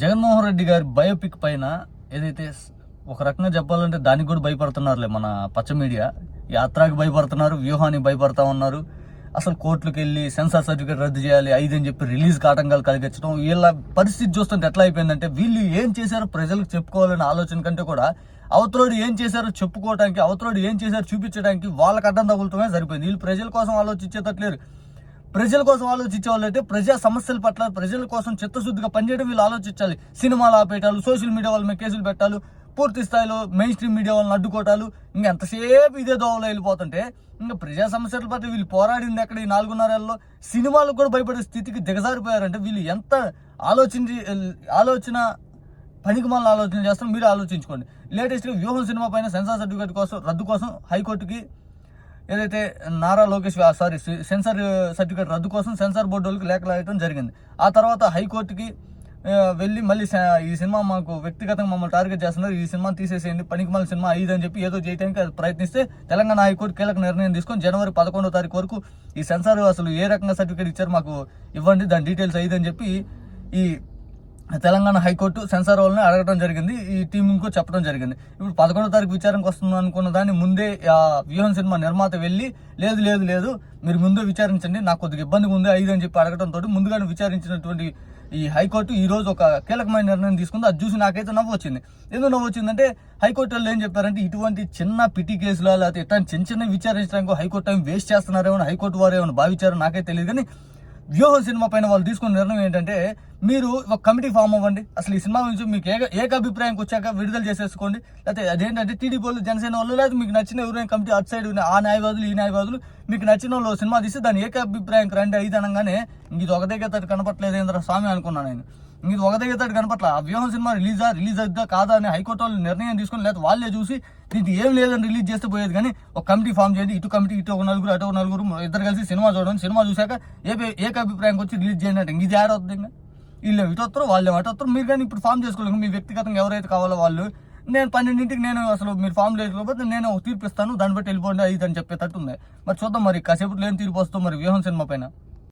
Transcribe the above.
జగన్మోహన్ రెడ్డి గారి బయోపిక్ పైన ఏదైతే ఒక రకంగా చెప్పాలంటే దానికి కూడా భయపడుతున్నారులే మన పచ్చ మీడియా. యాత్రకి భయపడుతున్నారు వ్యూహానికి భయపడతా ఉన్నారు. అసలు కోర్టులకు వెళ్ళి సెన్సార్ సర్టిఫికేట్ రద్దు చేయాలి ఐదు అని చెప్పి రిలీజ్ ఆటంకాలు కలిగించడం వీళ్ళ పరిస్థితి చూస్తుంటే ఎట్లా అయిపోయిందంటే వీళ్ళు ఏం చేశారో ప్రజలకు చెప్పుకోవాలనే ఆలోచన కంటే కూడా అవతలోడు ఏం చేశారో చెప్పుకోవడానికి అవతలోడు ఏం చేశారో చూపించడానికి వాళ్ళకి అడ్డం తగులుతమే సరిపోయింది. వీళ్ళు ప్రజల కోసం ఆలోచించేటట్లేరు ప్రజల కోసం ఆలోచించే వాళ్ళైతే ప్రజా సమస్యల పట్ల ప్రజల కోసం చిత్తశుద్ధిగా పనిచేయడం వీళ్ళు ఆలోచించాలి. సినిమాలు ఆపేయటాలు సోషల్ మీడియా వాళ్ళ మీద కేసులు పెట్టాలు పూర్తి స్థాయిలో మెయిన్ స్ట్రీమ్ మీడియా వాళ్ళని అడ్డుకోవటాలు ఇంకా ఎంతసేపు ఇదే దోవలో వెళ్ళిపోతుంటే ఇంకా ప్రజా సమస్యల పట్ల వీళ్ళు పోరాడింది ఎక్కడ ఈ నాలుగున్నరేళ్ళలో? సినిమాలకు కూడా భయపడే స్థితికి దిగజారిపోయారంటే వీళ్ళు ఎంత ఆలోచించి ఆలోచన పనికి మళ్ళీ ఆలోచన చేస్తాం మీరు ఆలోచించుకోండి. లేటెస్ట్గా వ్యూహం సినిమా పైన సెన్సార్ సర్టిఫికేట్ కోసం రద్దు కోసం హైకోర్టుకి ఏదైతే Nara Lokesh sorry censor certificate రద్దు కోసం సెన్సార్ బోర్డు వాళ్ళకి లేఖ రాయడం జరిగింది. ఆ తర్వాత హైకోర్టుకి వెళ్ళి మళ్ళీ ఈ సినిమా మాకు వ్యక్తిగతంగా మమ్మల్ని టార్గెట్ చేస్తున్నారు. ఈ సినిమా తీసేసేయండి పనికి మళ్ళీ సినిమా ఐదు అని చెప్పి ఏదో చేయడానికి అది ప్రయత్నిస్తే తెలంగాణ హైకోర్టు కీలక నిర్ణయం తీసుకొని జనవరి పదకొండో తారీఖు వరకు ఈ సెన్సార్ అసలు ఏ రకంగా సర్టిఫికేట్ ఇచ్చారు మాకు ఇవ్వండి దాని డీటెయిల్స్ ఐదు అని చెప్పి ఈ తెలంగాణ హైకోర్టు సెన్సార్ వాళ్ళని అడగడం జరిగింది. ఈ టీం ఇంకో చెప్పడం జరిగింది. ఇప్పుడు పదకొండో తారీఖు విచారణకు వస్తుంది అనుకున్న దాన్ని ముందే ఆ వ్యూహం సినిమా నిర్మాత వెళ్ళి లేదు లేదు లేదు మీరు ముందే విచారించండి నాకు కొద్దిగా ఇబ్బందిగా ఉంది ఐదు అని చెప్పి అడగడంతో ముందుగానే విచారించినటువంటి ఈ హైకోర్టు ఈ రోజు ఒక కీలకమైన నిర్ణయం తీసుకుంది. అది చూసి నాకైతే నవ్వు వచ్చింది. ఎందుకు నవ్వు వచ్చిందంటే హైకోర్టు వాళ్ళు ఏం చెప్పారంటే ఇటువంటి చిన్న పిటి కేసులు లేకపోతే ఇట్లాంటి చిన్న చిన్న విచారించడానికి హైకోర్టు టైం వేస్ట్ చేస్తున్నారేమో హైకోర్టు వారు ఏమైనా భావించారో నాకైతే తెలియదు కానీ వ్యూహం సినిమా పైన వాళ్ళు తీసుకున్న నిర్ణయం ఏంటంటే మీరు ఒక కమిటీ ఫామ్ అవ్వండి. అసలు ఈ సినిమా గురించి మీకు ఏక ఏక వచ్చాక విడుదల చేసేసుకోండి. లేకపోతే అదేంటంటే టీడీపీ వాళ్ళు జనసేన వాళ్ళు లేదా మీకు నచ్చిన ఎవరైనా కమిటీ అటు సైడ్ ఆ న్యాయవాదులు ఈ న్యాయవాదులు మీకు నచ్చిన వాళ్ళు సినిమా తీసి దాని ఏక అభిప్రాయంకి రండి అయితే అనగానే. ఇంక ఇది ఒక దగ్గర కనపట్లేదు ఏంద్ర స్వామి అనుకున్నాను నేను. ఇది ఒక దగ్గర కనపట్ల? ఆ వ్యూహం సినిమా రిలీజా? రిలీజ్ అవుతుందా కాదా అని హైకోర్టు వాళ్ళు నిర్ణయం తీసుకుని లేదా వాళ్ళే చూసి దీనికి ఏం లేదని రిలీజ్ చేస్తే పోయేది కానీ ఒక కమిటీ ఫామ్ చేయండి. ఇటు కమిటీ ఇటు ఒక నలుగురు అటు ఒక నలుగురు ఇద్దరు కలిసి సినిమా చూడండి. సినిమా చూశాక ఏ ఏక వచ్చి రిలీజ్ చేయండి అంటే ఇది యాడ్ అవుతుంది ఇంకా. వీళ్ళు ఇటు వస్తారు వాళ్ళు అటు వస్తారు? మీరు కానీ ఇప్పుడు ఫామ్ చేసుకోలేదు మీ వ్యక్తిగతంగా ఎవరైతే కావాలో వాళ్ళు నేను పన్నెండింటికి నేను అసలు మీరు ఫామ్ లేకపోతే నేను తీర్పిస్తాను తీర్పు ఇస్తాను దాన్ని బట్టి వెళ్ళిపోండి అది ఇది అని చెప్పేటట్టు ఉంది. మరి చూద్దాం మరి కాసేపు లేని తీర్పు వస్తాం మరి వ్యూహం సినిమా పైన.